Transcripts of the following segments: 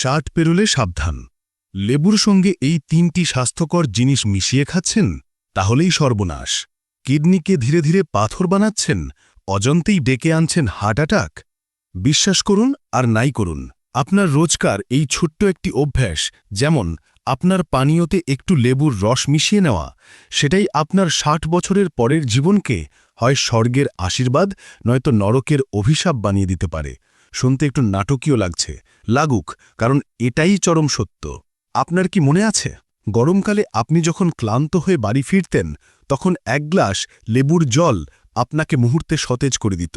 ষাট পেরোলে সাবধান। লেবুর সঙ্গে এই তিনটি স্বাস্থ্যকর জিনিস মিশিয়ে খাচ্ছেন, তাহলেই সর্বনাশ। কিডনিকে ধীরে ধীরে পাথর বানাচ্ছেন অজন্তেই ডেকে আনছেন হার্ট অ্যাটাক? বিশ্বাস করুন আর নাই করুন। আপনার রোজকার এই ছোট্ট একটি অভ্যাস, যেমন আপনার পানীয়তে একটু লেবুর রস মিশিয়ে নেওয়া, সেটাই আপনার ষাট বছরের পরের জীবনকে হয় স্বর্গের আশীর্বাদ, নয়তো নরকের অভিশাপ বানিয়ে দিতে পারে। শুনতে একটু নাটকীয় লাগছে। লাগুক, কারণ এটাই চরম সত্য। আপনার কি মনে আছে? গরমকালে আপনি যখন ক্লান্ত হয়ে বাড়ি ফিরতেন, তখন এক গ্লাস লেবুর জল আপনাকে মুহূর্তে সতেজ করে দিত।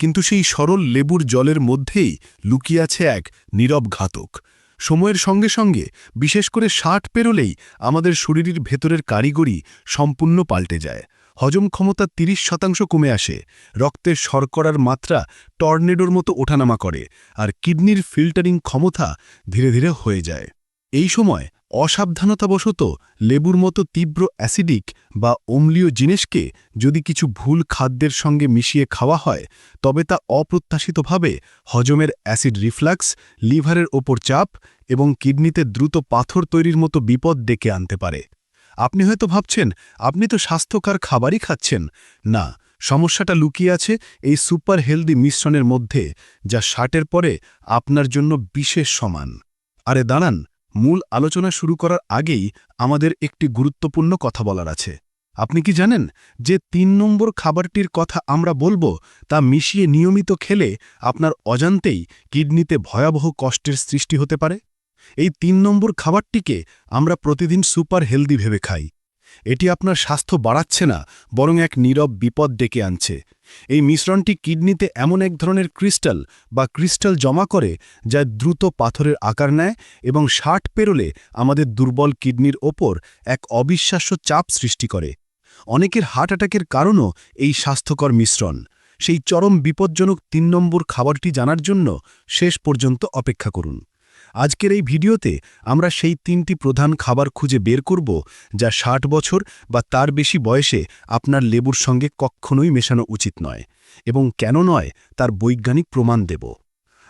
কিন্তু সেই সরল লেবুর জলের মধ্যেই লুকিয়ে আছে এক নীরব ঘাতক। সময়ের সঙ্গে সঙ্গে, বিশেষ করে ষাট পেরোলেই আমাদের শরীরের ভেতরের কারিগরি সম্পূর্ণ পাল্টে যায়। হজম ক্ষমতা ৩০ শতাংশ কমে আসে। রক্তের শর্করার মাত্রা টর্নেডোর মতো ওঠানামা করে আর কিডনির ফিল্টারিং ক্ষমতা ধীরে ধীরে হয়ে যায়। এই সময় অসাবধানতাবশত লেবুর মতো তীব্র অ্যাসিডিক বা অম্লীয় জিনিসকে যদি কিছু ভুল খাদ্যের সঙ্গে মিশিয়ে খাওয়া হয়, তবে তা অপ্রত্যাশিতভাবে হজমের অ্যাসিড রিফ্লাক্স, লিভারের ওপর চাপ এবং কিডনিতে দ্রুত পাথর তৈরির মতো বিপদ ডেকে আনতে পারে। আপনি হয়তো ভাবছেন, আপনি তো স্বাস্থ্যকর খাবারই খাচ্ছেন। না, সমস্যাটা লুকিয়ে আছে এই সুপার হেলদি মিশ্রণের মধ্যে, যা ষাটের পরে আপনার জন্য বিশেষ সমান। আরে দাঁড়ান, মূল আলোচনা শুরু করার আগেই আমাদের একটি গুরুত্বপূর্ণ কথা বলার আছে। আপনি কি জানেন যে তিন নম্বর খাবারটির কথা আমরা বলব, তা মিশিয়ে নিয়মিত খেলে আপনার অজান্তেই কিডনিতে ভয়াবহ কষ্টের সৃষ্টি হতে পারে? এই তিন নম্বর খাবারটিকে আমরা প্রতিদিন সুপার হেলদি ভেবে খাই। এটি আপনার স্বাস্থ্য বাড়াচ্ছে না, বরং এক নীরব বিপদ ডেকে আনছে। এই মিশ্রণটি কিডনিতে এমন এক ধরনের ক্রিস্টাল বা ক্রিস্টাল জমা করে যা দ্রুত পাথরের আকার নেয় এবং ষাট পেরোলে আমাদের দুর্বল কিডনির ওপর এক অবিশ্বাস্য চাপ সৃষ্টি করে। অনেকের হার্ট অ্যাটাকের কারণও এই স্বাস্থ্যকর মিশ্রণ। সেই চরম বিপজ্জনক তিন নম্বর খাবারটি জানার জন্য শেষ পর্যন্ত অপেক্ষা করুন। আজকের এই ভিডিওতে আমরা সেই তিনটি প্রধান খাবার খুঁজে বের করব যা ষাট বছর বা তার বেশি বয়সে আপনার লেবুর সঙ্গে কখনোই মেশানো উচিত নয় এবং কেন নয় তার বৈজ্ঞানিক প্রমাণ দেব।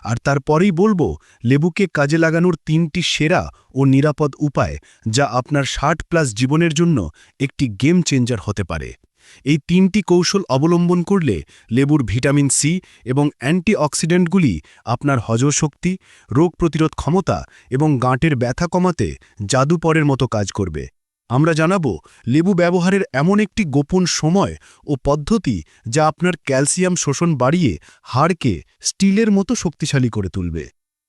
আর তারপরেই বলব, লেবুকে কাজে লাগানোর তিনটি সেরা ও নিরাপদ উপায় যা আপনার ষাট প্লাস জীবনের জন্য একটি গেম চেঞ্জার হতে পারে। এই তিনটি কৌশল অবলম্বন করলে লেবুর ভিটামিন সি এবং অ্যান্টিঅক্সিডেন্টগুলি আপনার হজশক্তি রোগ প্রতিরোধ ক্ষমতা এবং গাঁটের ব্যথা কমাতে জাদুপরের মতো কাজ করবে। আমরা জানাব, লেবু ব্যবহারের এমন একটি গোপন সময় ও পদ্ধতি যা আপনার ক্যালসিয়াম শোষণ বাড়িয়ে হাড়কে স্টিলের মতো শক্তিশালী করে তুলবে।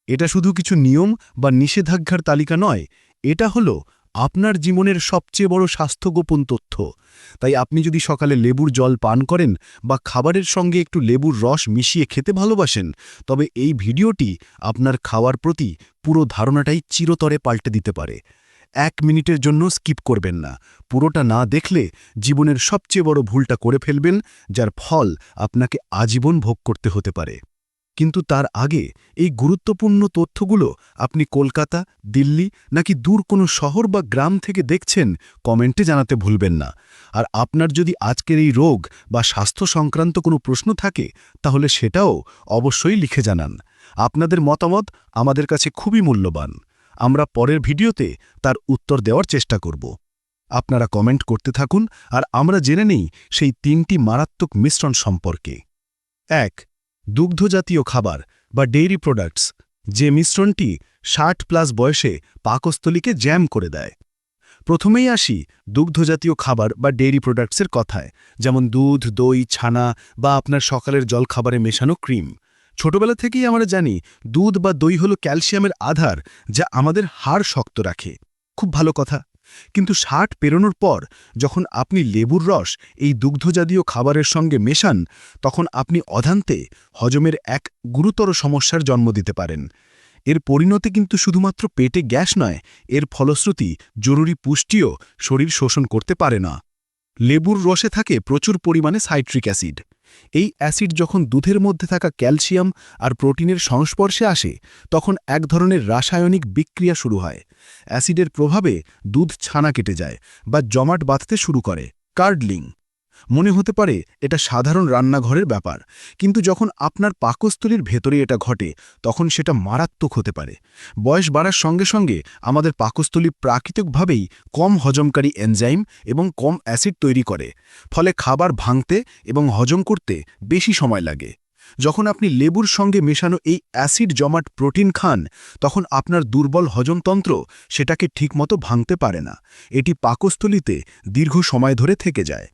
এটা শুধু কিছু নিয়ম বা নিষেধাজ্ঞার তালিকা নয়, এটা হলো আপনার জীবনের সবচেয়ে বড় স্বাস্থ্য গোপন তথ্য। তাই আপনি যদি সকালে লেবুর জল পান করেন বা খাবারের সঙ্গে একটু লেবুর রস মিশিয়ে খেতে ভালোবাসেন, তবে এই ভিডিওটি আপনার খাওয়ার প্রতি পুরো ধারণাটাই চিরতরে পাল্টে দিতে পারে। এক মিনিটের জন্য স্কিপ করবেন না। পুরোটা না দেখলে জীবনের সবচেয়ে বড় ভুলটা করে ফেলবেন, যার ফল আপনাকে আজীবন ভোগ করতে হতে পারে। কিন্তু তার আগে এই গুরুত্বপূর্ণ তথ্যগুলো আপনি কলকাতা, দিল্লি নাকি দূর কোনো শহর বা গ্রাম থেকে দেখছেন, কমেন্টে জানাতে ভুলবেন না। আর আপনার যদি আজকের এই রোগ বা স্বাস্থ্য সংক্রান্ত কোনো প্রশ্ন থাকে, তাহলে সেটাও অবশ্যই লিখে জানান। আপনাদের মতামত আমাদের কাছে খুবই মূল্যবান। আমরা পরের ভিডিওতে তার উত্তর দেওয়ার চেষ্টা করব। আপনারা কমেন্ট করতে থাকুন, আর আমরা জেনে নেই সেই তিনটি মারাত্মক মিশ্রণ সম্পর্কে। এক দুগ্ধজাতীয় খাবার বা ডেইরি প্রোডাক্টস, যে মিশ্রণটি ষাট প্লাস বয়সে পাকস্থলীকে জ্যাম করে দেয়। প্রথমেই আসি দুগ্ধজাতীয় খাবার বা ডেইরি প্রোডাক্টসের কথায়, যেমন দুধ, দই, ছানা বা আপনার সকালের জলখাবারে মেশানো ক্রিম। ছোটবেলা থেকেই আমরা জানি দুধ বা দই হলো ক্যালসিয়ামের আধার যা আমাদের হাড় শক্ত রাখে। খুব ভালো কথা। কিন্তু ষাট পেরোনোর পর যখন আপনি লেবুর রস এই দুগ্ধজাতীয় খাবারের সঙ্গে মেশান, তখন আপনি অধান্তে হজমের এক গুরুতর সমস্যার জন্ম দিতে পারেন। এর পরিণতি কিন্তু শুধুমাত্র পেটে গ্যাস নয়, এর ফলশ্রুতি জরুরি পুষ্টিও শরীর শোষণ করতে পারে না। লেবুর রসে থাকে প্রচুর পরিমাণে সাইট্রিক অ্যাসিড। এই অ্যাসিড যখন দুধের মধ্যে থাকা ক্যালসিয়াম আর প্রোটিনের সংস্পর্শে আসে, তখন এক ধরনের রাসায়নিক বিক্রিয়া শুরু হয়। অ্যাসিডের প্রভাবে দুধ ছানা কেটে যায় বা জমাট বাঁধতে শুরু করে। কার্ডলিং মনে হতে পারে এটা সাধারণ রান্নাঘরের ব্যাপার, কিন্তু যখন আপনার পাকস্থলীর ভেতরে এটা ঘটে, তখন সেটা মারাত্মক হতে পারে। বয়স বাড়ার সঙ্গে সঙ্গে আমাদের পাকস্থলী প্রাকৃতিকভাবেই কম হজমকারী এনজাইম এবং কম অ্যাসিড তৈরি করে, ফলে খাবার ভাঙতে এবং হজম করতে বেশি সময় লাগে। যখন আপনি লেবুর সঙ্গে মেশানো এই অ্যাসিড জমাট প্রোটিন খান, তখন আপনার দুর্বল হজমতন্ত্র সেটাকে ঠিকমতো ভাঙতে পারে না। এটি পাকস্থলিতে দীর্ঘ সময় ধরে থেকে যায়।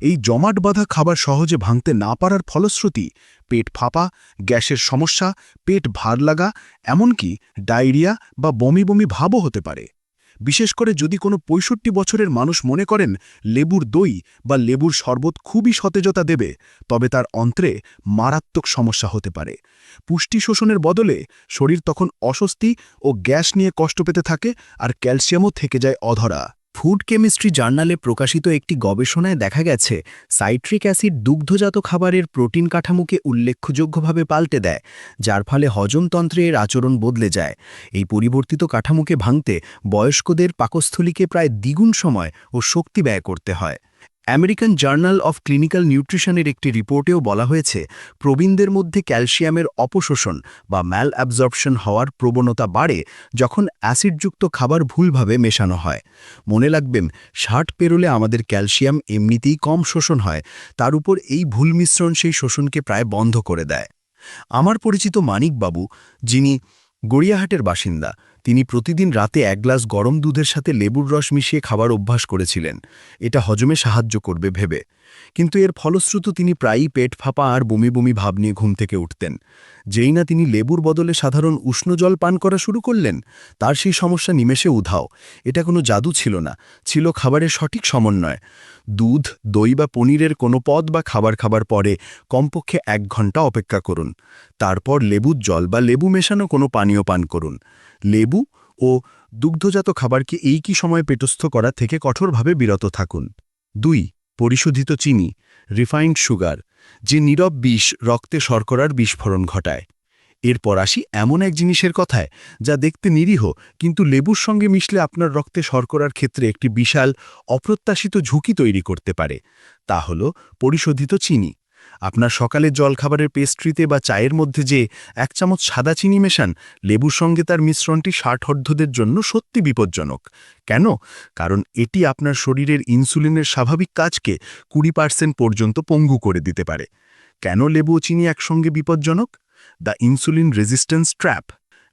এই জমাট বাঁধা খাবার সহজে ভাঙতে না পারার ফলশ্রুতি পেট ফাঁপা, গ্যাসের সমস্যা, পেট ভার লাগা, এমনকি ডায়রিয়া বা বমি বমি ভাবও হতে পারে। বিশেষ করে যদি কোনো পঁয়ষট্টি বছরের মানুষ মনে করেন লেবুর দই বা লেবুর শরবত খুবই সতেজতা দেবে, তবে তার অন্ত্রে মারাত্মক সমস্যা হতে পারে। পুষ্টি শোষণের বদলে শরীর তখন অস্বস্তি ও গ্যাস নিয়ে কষ্ট পেতে থাকে আর ক্যালসিয়ামও থেকে যায় অধরা। ফুড কেমিস্ট্রি জার্নালে প্রকাশিত একটি গবেষণায় দেখা গেছে, সাইট্রিক অ্যাসিড দুগ্ধজাত খাবারের প্রোটিন কাঠামোকে উল্লেখযোগ্যভাবে পাল্টে দেয়, যার ফলে হজমতন্ত্রে এর আচরণ বদলে যায়। এই পরিবর্তিত কাঠামোকে ভাঙতে বয়স্কদের পাকস্থলীকে প্রায় দ্বিগুণ সময় ও শক্তি ব্যয় করতে হয়। আমেরিকান জার্নাল অফ ক্লিনিক্যাল নিউট্রিশনের একটি রিপোর্টেও বলা হয়েছে, প্রবীণদের মধ্যে ক্যালসিয়ামের অপশোষণ বা ম্যাল অ্যাবজর্পশন হওয়ার প্রবণতা বাড়ে যখন অ্যাসিডযুক্ত খাবার ভুলভাবে মেশানো হয়। মনে রাখবেন, ষাট পেরোলে আমাদের ক্যালসিয়াম এমনিতেই কম শোষণ হয়, তার উপর এই ভুল মিশ্রণ সেই শোষণকে প্রায় বন্ধ করে দেয়। আমার পরিচিত মানিকবাবু, যিনি গড়িয়াহাটের বাসিন্দা তিনি প্রতিদিন রাতে এক গ্লাস গরম দুধের সাথে লেবুর রস মিশিয়ে খাবার অভ্যাস করেছিলেন। এটা হজমে সাহায্য করবে ভেবে। কিন্তু এর ফলশ্রুত তিনি প্রায়ই পেট ফাঁপা আর বমি বমি ভাব নিয়ে ঘুম থেকে উঠতেন। যেই না তিনি লেবুর বদলে সাধারণ উষ্ণ জল পান করা শুরু করলেন, তার সেই সমস্যা নিমেষে উধাও। এটা কোনো জাদু ছিল না, ছিল খাবারের সঠিক সমন্বয়। দুধ, দই বা পনিরের কোনো পদ বা খাবার খাবার পরে কমপক্ষে এক ঘণ্টা অপেক্ষা করুন। তারপর লেবুর জল বা লেবু মেশানো কোনো পানীয় পান করুন। লেবু ও দুগ্ধজাত খাবারকে এই কি সময় পেটস্থ করা থেকে কঠোরভাবে বিরত থাকুন। দুই, পরিশোধিত চিনি, রিফাইন্ড সুগার, যে নীরব বিষ রক্তে শর্করার বিস্ফোরণ ঘটায়। এরপর আসি এমন এক জিনিসের কথায়, যা দেখতে নিরীহ, কিন্তু লেবুর সঙ্গে মিশলে আপনার রক্তে শর্করার ক্ষেত্রে একটি বিশাল, অপ্রত্যাশিত ঝুঁকি তৈরি করতে পারে। তা হল পরিশোধিত চিনি। আপনার সকালের জলখাবারের পেস্ট্রিতে বা চায়ের মধ্যে যে এক চামচ সাদা চিনি মেশান, লেবুর সঙ্গে তার মিশ্রণটি ষাটহর্ধদের জন্য সত্যি বিপজ্জনক। কেন? কারণ এটি আপনার শরীরের ইনসুলিনের স্বাভাবিক কাজকে কুড়ি পার্সেন্ট পর্যন্ত পঙ্গু করে দিতে পারে। কেন লেবু চিনি একসঙ্গে বিপজ্জনক? দ্য ইনসুলিন রেজিস্ট্যান্স ট্র্যাপ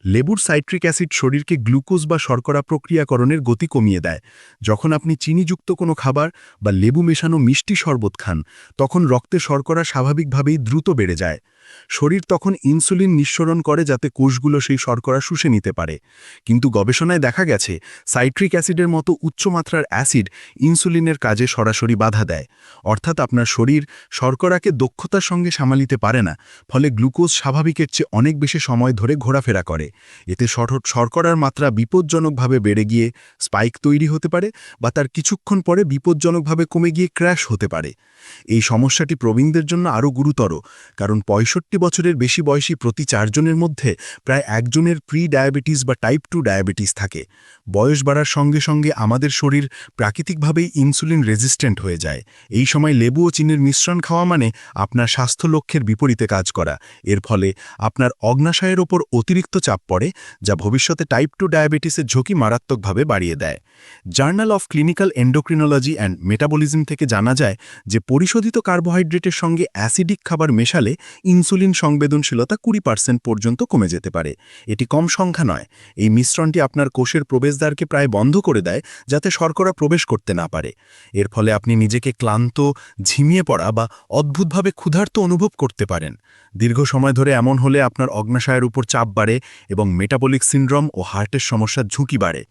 লেবুর সাইট্রিক অ্যাসিড শরীরকে গ্লুকোজ বা শর্করা প্রক্রিয়াকরণের গতি কমিয়ে দেয়। যখন আপনি চিনিযুক্ত কোনো খাবার বা লেবু মেশানো মিষ্টি শরবত খান, তখন রক্তে শর্করা স্বাভাবিকভাবেই দ্রুত বেড়ে যায়। শরীর তখন ইনসুলিন নিঃসরণ করে যাতে কোষগুলো সেই শর্করা শুষে নিতে পারে। কিন্তু গবেষণায় দেখা গেছে, সাইট্রিক অ্যাসিডের মতো উচ্চমাত্রার অ্যাসিড ইনসুলিনের কাজে সরাসরি বাধা দেয়। অর্থাৎ আপনার শরীর শর্করাকে দক্ষতার সঙ্গে সামালিতে পারে না, ফলে গ্লুকোজ স্বাভাবিকের চেয়ে অনেক বেশি সময় ধরে ঘোরাফেরা করে। এতে শর্করার মাত্রা বিপজ্জনকভাবে বেড়ে গিয়ে স্পাইক তৈরি হতে পারে বা তার কিছুক্ষণ পরে বিপজ্জনকভাবে কমে গিয়ে ক্র্যাশ হতে পারে। এই সমস্যাটি প্রবীণদের জন্য আরও গুরুতর, কারণ পঁয়ষট্টি বছরের বেশি বয়সী প্রতি চারজনের মধ্যে প্রায় একজনের প্রি ডায়াবেটিস বা টাইপ টু ডায়াবেটিস থাকে। বয়স বাড়ার সঙ্গে সঙ্গে আমাদের শরীর প্রাকৃতিকভাবেই ইনসুলিন রেজিস্ট্যান্ট হয়ে যায়। এই সময় লেবু ও চিনির মিশ্রণ খাওয়া মানে আপনার স্বাস্থ্য লক্ষ্যের বিপরীতে কাজ করা। এর ফলে আপনার অগ্নাশয়ের ওপর অতিরিক্ত চাপ পড়ে, যা ভবিষ্যতে টাইপ টু ডায়াবেটিসের ঝুঁকি মারাত্মকভাবে বাড়িয়ে দেয়। Journal of clinical endocrinology and metabolism থেকে জানা যায় যে পরিশোধিত কার্বোহাইড্রেটের সঙ্গে অ্যাসিডিক খাবার মেশালে ইনসুলিন সংবেদনশীলতা কুড়ি পার্সেন্ট পর্যন্ত কমে যেতে পারে। এটি কম সংখ্যা নয়। এই মিশ্রণটি আপনার কোষের প্রবেশদ্বারকে প্রায় বন্ধ করে দেয় যাতে শর্করা প্রবেশ করতে না পারে। এর ফলে আপনি নিজেকে ক্লান্ত, ঝিমিয়ে পড়া বা অদ্ভুতভাবে ক্ষুধার্ত অনুভব করতে পারেন। দীর্ঘ সময় ধরে এমন হলে আপনার অগ্নাশয়ের উপর চাপ বাড়ে এবং মেটাবলিক সিন্ড্রোম ও হার্টের সমস্যার ঝুঁকি বাড়ে।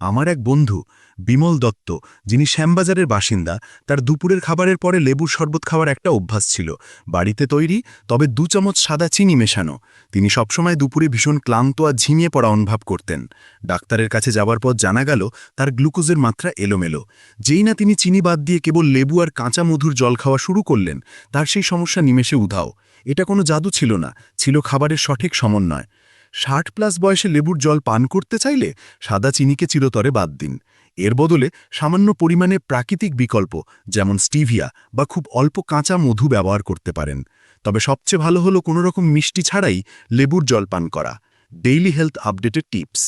আমার এক বন্ধু, বিমল দত্ত, যিনি শ্যামবাজারের বাসিন্দা, তার দুপুরের খাবারের পরে লেবুর শরবত খাওয়ার একটা অভ্যাস ছিল। বাড়িতে তৈরি, তবে দু চামচ সাদা চিনি মেশানো। তিনি সবসময় দুপুরে ভীষণ ক্লান্ত আর ঝিমিয়ে পড়া অনুভব করতেন। ডাক্তারের কাছে যাবার পর জানা গেল, তার গ্লুকোজের মাত্রা এলোমেলো। যেই না তিনি চিনি বাদ দিয়ে কেবল লেবু আর কাঁচা মধুর জল খাওয়া শুরু করলেন, তার সেই সমস্যা নিমেষে উধাও। এটা কোনো জাদু ছিল না, ছিল খাবারের সঠিক সমন্বয়। ষাট প্লাস বয়সে লেবুর জল পান করতে চাইলে সাদা চিনিকে চিরতরে বাদ দিন। এর বদলে সামান্য পরিমাণে প্রাকৃতিক বিকল্প, যেমন স্টিভিয়া, বা খুব অল্প কাঁচা মধু ব্যবহার করতে পারেন। তবে সবচেয়ে ভালো হলো কোনো রকম মিষ্টি ছাড়াই লেবুর জল পান করা। ডেইলি হেলথ আপডেটেড টিপস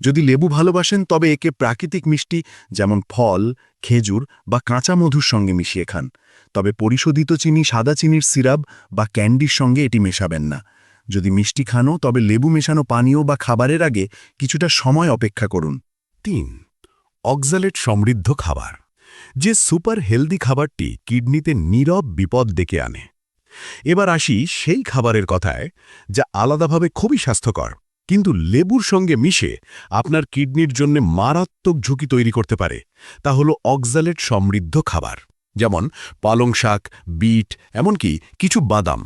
যদি লেবু ভালোবাসেন, তবে একে প্রাকৃতিক মিষ্টি, যেমন ফল, খেজুর, বা কাঁচা মধুর সঙ্গে মিশিয়ে খান। তবে পরিশোধিত চিনি সাদা চিনির সিরাপ বা ক্যান্ডির সঙ্গে এটি মেশাবেন না। যদি মিষ্টি খানো, তবে লেবু মেশানো পানীয় বা খাবারের আগে কিছুটা সময় অপেক্ষা করুন। তিন, অক্সালেট সমৃদ্ধ খাবার, যে সুপার হেলদি খাবারটি কিডনিতে নীরব বিপদ ডেকে আনে। এবার আসি সেই খাবারের কথায়, যা আলাদাভাবে খুবই স্বাস্থ্যকর, কিন্তু লেবুর সঙ্গে মিশে আপনার কিডনির জন্য মারাত্মক ঝুঁকি তৈরি করতে পারে। তা হল অক্সালেট সমৃদ্ধ খাবার, যেমন পালং শাক, বিট, এমনকি কিছু বাদাম।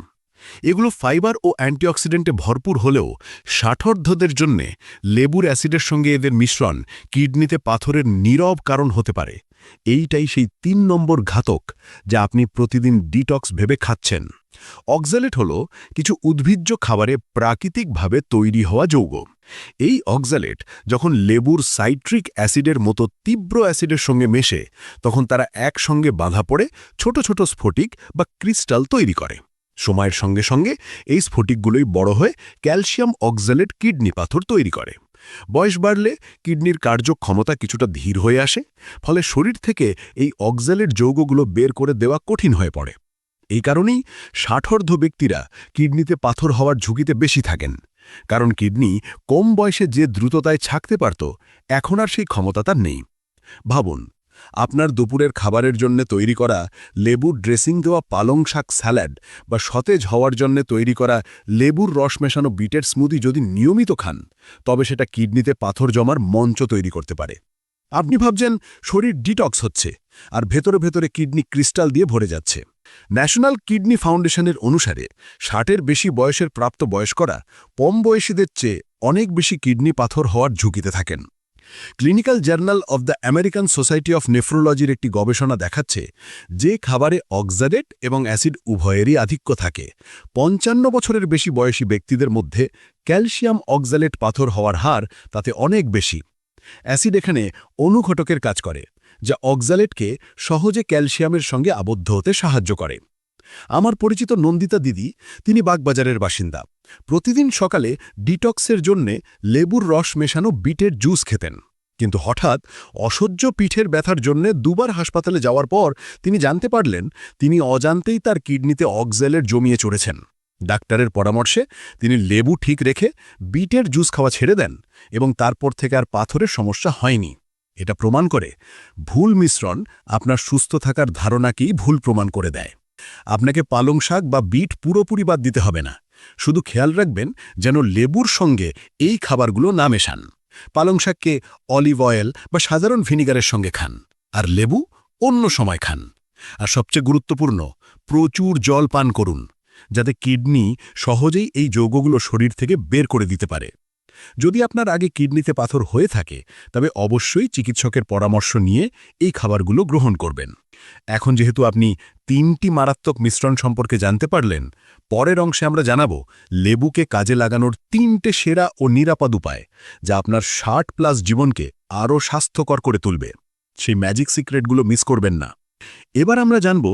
এগুলো ফাইবার ও অ্যান্টিঅক্সিডেন্টে ভরপুর হলেও ষাঠর্ধদের জন্যে লেবুর অ্যাসিডের সঙ্গে এদের মিশ্রণ কিডনিতে পাথরের নীরব কারণ হতে পারে। এইটাই সেই তিন নম্বর ঘাতক যা আপনি প্রতিদিন ডিটক্স ভেবে খাচ্ছেন। অক্সালেট হল কিছু উদ্ভিজ্জ খাবারে প্রাকৃতিকভাবে তৈরি হওয়া যৌগ। এই অক্সালেট যখন লেবুর সাইট্রিক অ্যাসিডের মতো তীব্র অ্যাসিডের সঙ্গে মেশে, তখন তারা একসঙ্গে বাঁধা পড়ে ছোট ছোট স্ফটিক বা ক্রিস্টাল তৈরি করে। সময়ের সঙ্গে সঙ্গে এই স্ফটিকগুলোই বড় হয়ে ক্যালসিয়াম অক্সালেট কিডনি পাথর তৈরি করে। বয়স বাড়লে কিডনির কার্যক্ষমতা কিছুটা ধীর হয়ে আসে, ফলে শরীর থেকে এই অক্সালেট যৌগগুলো বের করে দেওয়া কঠিন হয়ে পড়ে। এই কারণেই ষাঠর্ধ ব্যক্তিরা কিডনিতে পাথর হওয়ার ঝুঁকিতে বেশি থাকেন, কারণ কিডনি কম বয়সে যে দ্রুততায় ছাকতে পারত, এখন আর সেই ক্ষমতা তার নেই। ভাবুন আপনার দুপুরের খাবারের জন্য তৈরি করা লেবুর ড্রেসিং দেওয়া পালং শাক স্যালাড বা সতেজ হওয়ার জন্য তৈরি করা লেবুর রস মেশানো বিটের স্মুদি যদি নিয়মিত খান, তবে সেটা কিডনিতে পাথর জমার মঞ্চ তৈরি করতে পারে। আপনি ভাবছেন, শরীর ডিটক্স হচ্ছে আর ভেতরে ভেতরে কিডনি ক্রিস্টাল দিয়ে ভরে যাচ্ছে। ন্যাশনাল কিডনি ফাউন্ডেশনের অনুসারে, ষাটের বেশি বয়সের প্রাপ্ত বয়স্করা কম বয়সীদের চেয়ে অনেক বেশি কিডনি পাথর হওয়ার ঝুঁকিতে থাকেন। Clinical journal of the American society of নেফ্রোলজির একটি গবেষণা দেখাচ্ছে যে খাবারে অক্সাডেট এবং অ্যাসিড উভয়েরই আধিক্য থাকে। পঞ্চান্ন বছরের বেশি বয়সী ব্যক্তিদের মধ্যে ক্যালসিয়াম অক্সালেট পাথর হওয়ার হার তাতে অনেক বেশি। অ্যাসিড এখানে অনুঘটকের কাজ করে, যা অক্সালেটকে সহজে ক্যালসিয়ামের সঙ্গে আবদ্ধ হতে সাহায্য করে। আমার পরিচিত নন্দিতা দিদি, তিনি বাগবাজারের বাসিন্দা। প্রতিদিন সকালে ডিটক্সের জন্যে লেবুর রস মেশানো বিটের জুস খেতেন। কিন্তু হঠাৎ অসহ্য পিঠের ব্যথার জন্যে দুবার হাসপাতালে যাওয়ার পর তিনি জানতে পারলেন, তিনি অজান্তেই তার কিডনিতে অক্সেলের জমিয়ে চড়েছেন। ডাক্তারের পরামর্শে তিনি লেবু ঠিক রেখে বিটের জুস খাওয়া ছেড়ে দেন এবং তারপর থেকে আর পাথরের সমস্যা হয়নি। এটা প্রমাণ করে ভুল মিশ্রণ আপনার সুস্থ থাকার ধারণাকেই ভুল প্রমাণ করে দেয়। আপনাকে পালং শাক বা বিট পুরোপুরি বাদ দিতে হবে না। শুধু খেয়াল রাখবেন যেন লেবুর সঙ্গে এই খাবারগুলো না মেশান। পালং শাককে অলিভ অয়েল বা সাধারণ ভিনিগারের সঙ্গে খান আর লেবু অন্য সময় খান। আর সবচেয়ে গুরুত্বপূর্ণ, প্রচুর জল পান করুন, যাতে কিডনি সহজেই এই যৌগগুলো শরীর থেকে বের করে দিতে পারে। যদি আপনার আগে কিডনিতে পাথর হয়ে থাকে, তবে অবশ্যই চিকিৎসকের পরামর্শ নিয়ে এই খাবারগুলো গ্রহণ করবেন। এখন যেহেতু আপনি তিনটি মারাত্মক মিশ্রণ সম্পর্কে জানতে পারলেন, পরের অংশে আমরা জানাব লেবুকে কাজে লাগানোর তিনটে সেরা ও নিরাপদ উপায়, যা আপনার ষাট প্লাস জীবনকে আরও স্বাস্থ্যকর করে তুলবে। সেই ম্যাজিক সিক্রেটগুলো মিস করবেন না। এবার আমরা জানব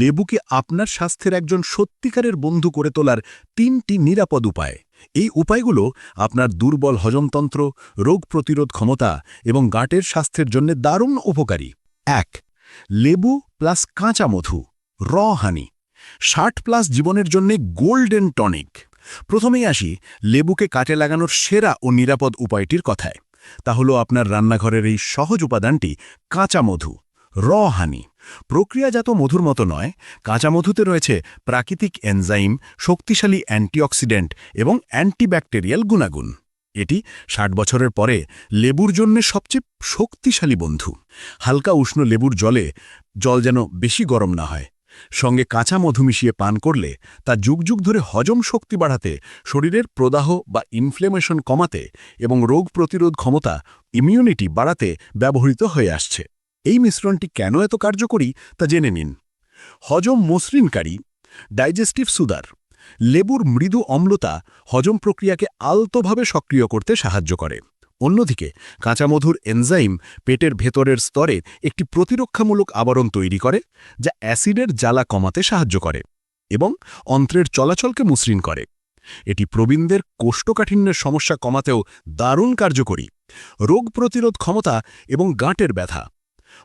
লেবুকে আপনার স্বাস্থ্যের একজন সত্যিকারের বন্ধু করে তোলার তিনটি নিরাপদ উপায়। এই উপায়গুলো আপনার দুর্বল হজমতন্ত্র, রোগ প্রতিরোধ ক্ষমতা এবং গাঁটের স্বাস্থ্যের জন্য দারুণ উপকারী। এক, লেবু প্লাস কাঁচা মধু, র হানি। ষাট প্লাস জীবনের জন্য গোল্ডেন টনিক। প্রথমেই আসি লেবুকে কাটে লাগানোর সেরা ও নিরাপদ উপায়টির কথায়। তা হলো আপনার রান্নাঘরের এই সহজ উপাদানটি কাঁচা মধু, র হানি। প্রক্রিয়াজাত মধুর মতো নয়, কাঁচা মধুতে রয়েছে প্রাকৃতিক এনজাইম, শক্তিশালী অ্যান্টিঅক্সিডেন্ট এবং অ্যান্টিব্যাকটেরিয়াল গুণাগুণ। এটি ষাট বছরের পরে লেবুর জন্য সবচেয়ে শক্তিশালী বন্ধু। হালকা উষ্ণ লেবুর জলে জল যেন বেশি গরম না হয়। সঙ্গে কাঁচা মধু মিশিয়ে পান করলে তা যুগ যুগ ধরে হজম শক্তি বাড়াতে, শরীরের প্রদাহ বা ইনফ্লেমেশন কমাতে এবং রোগ প্রতিরোধ ক্ষমতা ইমিউনিটি বাড়াতে ব্যবহৃত হয়ে আসছে। এই মিশ্রণটি কেন এত কার্যকরী তা জেনে নিন। হজম মসৃণকারী, ডাইজেস্টিভ সুদার লেবুর মৃদু অম্লতা হজম প্রক্রিয়াকে আলতোভাবে সক্রিয় করতে সাহায্য করে। অন্যদিকে, কাঁচামধুর এনজাইম পেটের ভেতরের স্তরে একটি প্রতিরক্ষামূলক আবরণ তৈরি করে, যা অ্যাসিডের জ্বালা কমাতে সাহায্য করে এবং অন্ত্রের চলাচলকে মসৃণ করে। এটি প্রবীণদের কোষ্ঠকাঠিন্যের সমস্যা কমাতেও দারুণ কার্যকরী। রোগ প্রতিরোধ ক্ষমতা এবং গাঁটের ব্যথা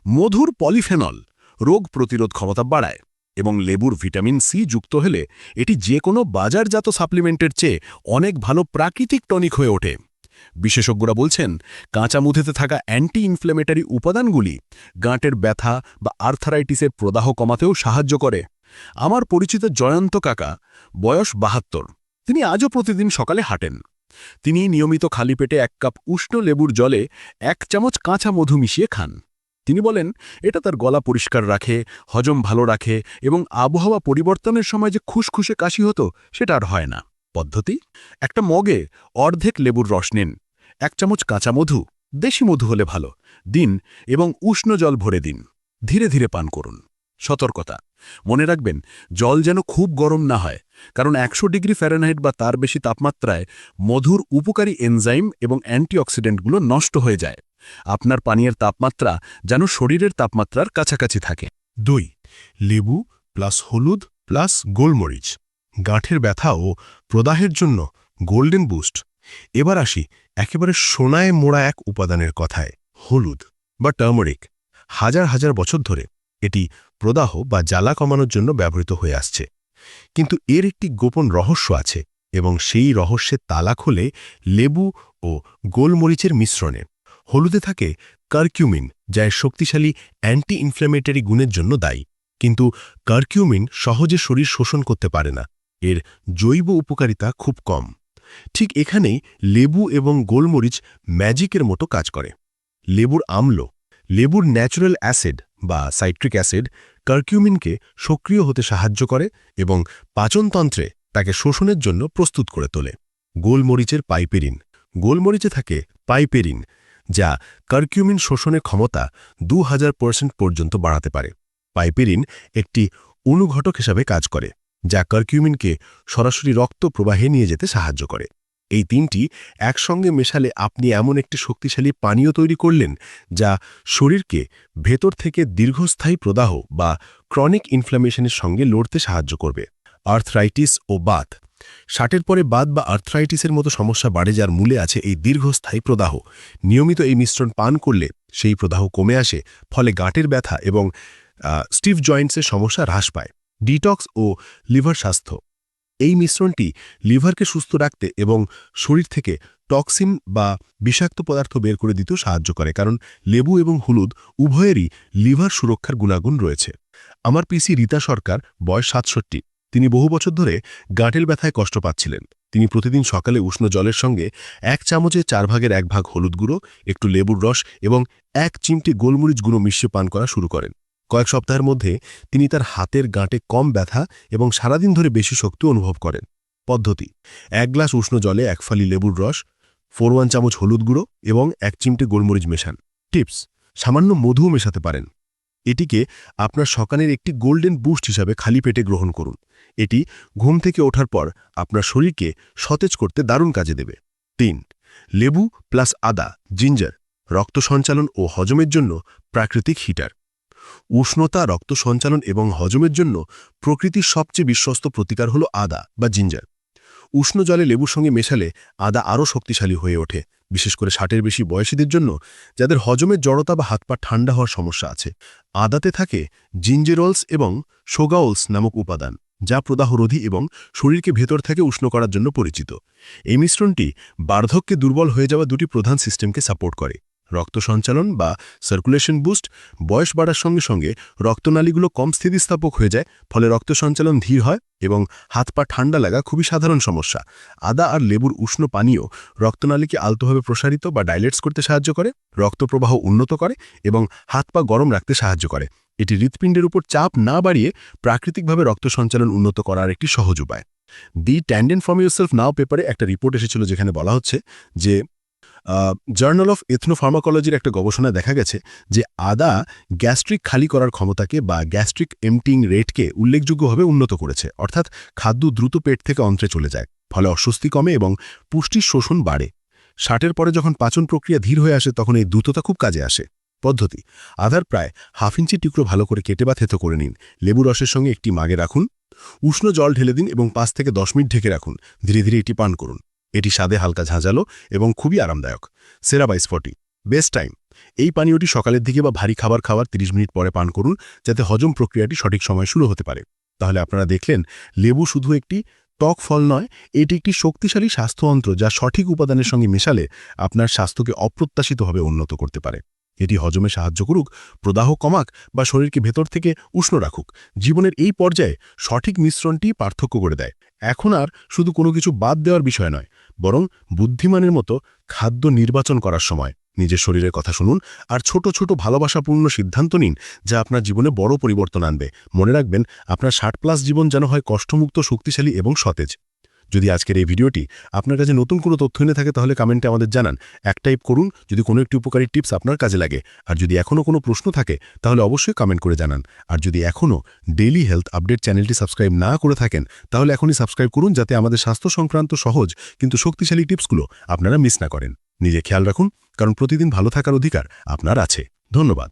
মধুর পলিফেনল রোগ প্রতিরোধ ক্ষমতা বাড়ায় এবং লেবুর ভিটামিন সি যুক্ত হলে এটি যে কোনো বাজারজাত সাপ্লিমেন্টের চেয়ে অনেক ভালো প্রাকৃতিক টনিক হয়ে ওঠে। বিশেষজ্ঞরা বলছেন কাঁচা মুধেতে থাকা অ্যান্টি ইনফ্লেমেটারি উপাদানগুলি গাঁটের ব্যথা বা আর্থারাইটিসের প্রদাহ কমাতেও সাহায্য করে। আমার পরিচিত জয়ন্ত কাকা, বয়স বাহাত্তর। তিনি আজও প্রতিদিন সকালে হাঁটেন। তিনি নিয়মিত খালি পেটে এক কাপ উষ্ণ লেবুর জলে এক চামচ কাঁচা মধু মিশিয়ে খান। তিনি বলেন, এটা তার গলা পরিষ্কার রাখে, হজম ভালো রাখে এবং আবহাওয়া পরিবর্তনের সময় যে খুশখুশে কাশি হতো, সেটা আর হয় না। পদ্ধতি? একটা মগে অর্ধেক লেবুর রস নিন, এক চামচ কাঁচা মধু, দেশি মধু হলে ভালো, দিন এবং উষ্ণ জল ভরে দিন, ধীরে ধীরে পান করুন। সতর্কতা, মনে রাখবেন, জল যেন খুব গরম না হয়, কারণ একশো ডিগ্রি ফ্যারেনহাইট বা তার বেশি তাপমাত্রায় মধুর উপকারী এনজাইম এবং অ্যান্টিঅক্সিডেন্টগুলো নষ্ট হয়ে যায়। আপনার পানীয়ের তাপমাত্রা যেন শরীরের তাপমাত্রার কাছাকাছি থাকে। দুই, লেবু প্লাস হলুদ প্লাস গোলমরিচ। গাঁঠের ব্যথা ও প্রদাহের জন্য গোল্ডেন বুস্ট। এবার আসি একেবারে সোনায় মোড়া এক উপাদানের কথায়, হলুদ বা টার্মারিক। হাজার হাজার বছর ধরে এটি প্রদাহ বা জ্বালা কমানোর জন্য ব্যবহৃত হয়ে আসছে। কিন্তু এর একটি গোপন রহস্য আছে এবং সেই রহস্যের তালা খোলে লেবু ও গোলমরিচের মিশ্রণে। হলুদে থাকে কার্কিউমিন, যা এর শক্তিশালী অ্যান্টি ইনফ্ল্যামেটারি গুণের জন্য দায়ী। কিন্তু কার্কিউমিন সহজে শরীর শোষণ করতে পারে না। এর জৈব উপকারিতা খুব কম। ঠিক এখানেই লেবু এবং গোলমরিচ ম্যাজিকের মতো কাজ করে। লেবুর আমল, লেবুর ন্যাচারাল অ্যাসিড বা সাইট্রিক অ্যাসিড কার্কিউমিনকে সক্রিয় হতে সাহায্য করে এবং পাচনতন্ত্রে তাকে শোষণের জন্য প্রস্তুত করে তোলে। গোলমরিচের পাইপেরিন, গোলমরিচে থাকে পাইপেরিন যা কার্কিউমিন শোষণের ক্ষমতা দু পর্যন্ত বাড়াতে পারে। পাইপেরিন একটি অনুঘটক হিসাবে কাজ করে, যা কার্কিউমিনকে সরাসরি রক্ত প্রবাহে নিয়ে যেতে সাহায্য করে। এই তিনটি একসঙ্গে মেশালে আপনি এমন একটি শক্তিশালী পানীয় তৈরি করলেন, যা শরীরকে ভেতর থেকে দীর্ঘস্থায়ী প্রদাহ বা ক্রনিক ইনফ্লামেশনের সঙ্গে লড়তে সাহায্য করবে। আর্থরাইটিস ও বাত ষাটের পরে বাত বা আর্থরাইটিসের মতো সমস্যা বাড়ে যার মূলে আছে এই দীর্ঘস্থায়ী প্রদাহ। নিয়মিত এই মিশ্রণ পান করলে সেই প্রদাহ কমে আসে, ফলে গাঁটের ব্যথা এবং স্টিভ জয়েন্টসের সমস্যা হ্রাস পায়। ডিটক্স ও লিভার স্বাস্থ্য। এই মিশ্রণটি লিভারকে সুস্থ রাখতে এবং শরীর থেকে টক্সিন বা বিষাক্ত পদার্থ বের করে দিতেও সাহায্য করে, কারণ লেবু এবং হলুদ উভয়েরই লিভার সুরক্ষার গুণাগুণ রয়েছে। আমার পিসি রীতা সরকার, বয়স সাতষট্টি। তিনি বহু বছর ধরে গাঁটেল ব্যথায় কষ্ট পাচ্ছিলেন। তিনি প্রতিদিন সকালে উষ্ণ জলের সঙ্গে এক চামচে চার ভাগের এক ভাগ হলুদ গুঁড়ো, একটু লেবুর রস এবং এক চিমটে গোলমরিচ গুঁড়ো মিশিয়ে পান করা শুরু করেন। কয়েক সপ্তাহের মধ্যে তিনি তার হাতের গাঁটে কম ব্যথা এবং সারাদিন ধরে বেশি শক্তি অনুভব করেন। পদ্ধতি, এক গ্লাস উষ্ণ জলে এক ফালি লেবুর রস, ফোর ওয়ান চামচ হলুদ গুঁড়ো এবং এক চিমটে গোলমরিচ মেশান। টিপস, সামান্য মধুও মেশাতে পারেন। এটিকে আপনার সকালের একটি গোল্ডেন বুস্ট হিসাবে খালি পেটে গ্রহণ করুন। এটি ঘুম থেকে ওঠার পর আপনার শরীরকে সতেজ করতে দারুণ কাজে দেবে। তিন, লেবু প্লাস আদা, জিঞ্জার, রক্ত সঞ্চালন ও হজমের জন্য প্রাকৃতিক হিটার। উষ্ণতা, রক্ত সঞ্চালন এবং হজমের জন্য প্রকৃতির সবচেয়ে বিশ্বস্ত প্রতিকার হল আদা বা জিঞ্জার। উষ্ণ জলে লেবুর সঙ্গে মেশালে আদা আরও শক্তিশালী হয়ে ওঠে, বিশেষ করে ষাটের বেশি বয়সীদের জন্য যাদের হজমের জড়তা বা হাত পা ঠান্ডা হওয়ার সমস্যা আছে। আদাতে থাকে জিঞ্জেরলস এবং সোগাওলস নামক উপাদান। যা প্রদাহরোধী এবং শরীরকে ভেতর থেকে উষ্ণ করার জন্য পরিচিত। এই মিশ্রণটি বার্ধক্যে দুর্বল হয়ে যাওয়া দুটি প্রধান সিস্টেমকে সাপোর্ট করে। রক্ত সঞ্চালন বা সার্কুলেশন বুস্ট বয়স বাড়ার সঙ্গে সঙ্গে রক্তনালীগুলো কম স্থিতিস্থাপক হয়ে যায়, ফলে রক্ত সঞ্চালন ধীর হয় এবং হাত পা ঠান্ডা লাগা খুবই সাধারণ সমস্যা। আদা আর লেবুর উষ্ণ পানীয় রক্তনালীকে আলতোভাবে প্রসারিত বা ডাইলেটস করতে সাহায্য করে, রক্তপ্রবাহ উন্নত করে এবং হাত পা গরম রাখতে সাহায্য করে। এটি হৃৎপিণ্ডের উপর চাপ না বাড়িয়ে প্রাকৃতিকভাবে রক্ত সঞ্চালন উন্নত করার একটি সহজ উপায়। দি ট্যান্ডেন ফ্রম ইউরসেলফ নাও পেপারে একটা রিপোর্ট এসেছিল যেখানে বলা হচ্ছে যে জার্নাল অফ এথনোফার্মাকোলজির একটা গবেষণায় দেখা গেছে যে আদা গ্যাস্ট্রিক খালি করার ক্ষমতাকে বা গ্যাস্ট্রিক এমটিং রেটকে উল্লেখযোগ্যভাবে উন্নত করেছে। অর্থাৎ খাদ্য দ্রুত পেট থেকে অন্ত্রে চলে যায়, ফলে অস্বস্তি কমে এবং পুষ্টির শোষণ বাড়ে। ষাটের পরে যখন পাচন প্রক্রিয়া ধীর হয়ে আসে তখন এই দ্রুততা খুব কাজে আসে। পদ্ধতি। আধার প্রায় হাফ ইঞ্চি টুকরো ভালো করে কেটে বা থেতো করে নিন। লেবু রসের সঙ্গে একটি মাগে রাখুন। উষ্ণ জল ঢেলে দিন এবং পাঁচ থেকে দশ মিনিট ঢেকে রাখুন। ধীরে ধীরে এটি পান করুন। এটি স্বাদে হালকা ঝাঁঝালো এবং খুবই আরামদায়ক। সেরাবাইস ফর্টি বেস্ট টাইম। এই পানীয়টি সকালের দিকে বা ভারী খাবার খাওয়ার 30 মিনিট পরে পান করুন, যাতে হজম প্রক্রিয়াটি সঠিক সময়ে শুরু হতে পারে। তাহলে আপনারা দেখলেন, লেবু শুধু একটি টক ফল নয়, এটি একটি শক্তিশালী স্বাস্থ্যযন্ত্র যা সঠিক উপাদানের সঙ্গে মেশালে আপনার স্বাস্থ্যকে অপ্রত্যাশিতভাবে উন্নত করতে পারে। এটি হজমে সাহায্য করুক, প্রদাহ কমাক বা শরীরকে ভেতর থেকে উষ্ণ রাখুক। জীবনের এই পর্যায়ে সঠিক মিশ্রণটি পার্থক্য করে দেয়। এখন আর শুধু কোনো কিছু বাদ দেওয়ার বিষয় নয়, বরং বুদ্ধিমানের মতো খাদ্য নির্বাচন করার সময়। নিজের শরীরের কথা শুনুন আর ছোট ছোট ভালোবাসাপূর্ণ সিদ্ধান্ত নিন যা আপনার জীবনে বড় পরিবর্তন আনবে। মনে রাখবেন, আপনার ষাট প্লাস জীবন যেন হয় কষ্টমুক্ত, শক্তিশালী এবং সতেজ। যদি আজকের এই ভিডিওটি আপনার কাছে নতুন কোনো তথ্য এনে থাকে তাহলে কমেন্টে আমাদের জানান। এক টাইপ করুন, যদি কোনো একটি উপকারী টিপস আপনার কাজে লাগে। আর যদি এখনও কোনো প্রশ্ন থাকে, তাহলে অবশ্যই কমেন্ট করে জানান। আর যদি এখনও ডেইলি হেলথ আপডেট চ্যানেলটি সাবস্ক্রাইব না করে থাকেন, তাহলে এখনই সাবস্ক্রাইব করুন যাতে আমাদের স্বাস্থ্য সংক্রান্ত সহজ কিন্তু শক্তিশালী টিপসগুলো আপনারা মিস না করেন। নিজে খেয়াল রাখুন, কারণ প্রতিদিন ভালো থাকার অধিকার আপনার আছে। ধন্যবাদ।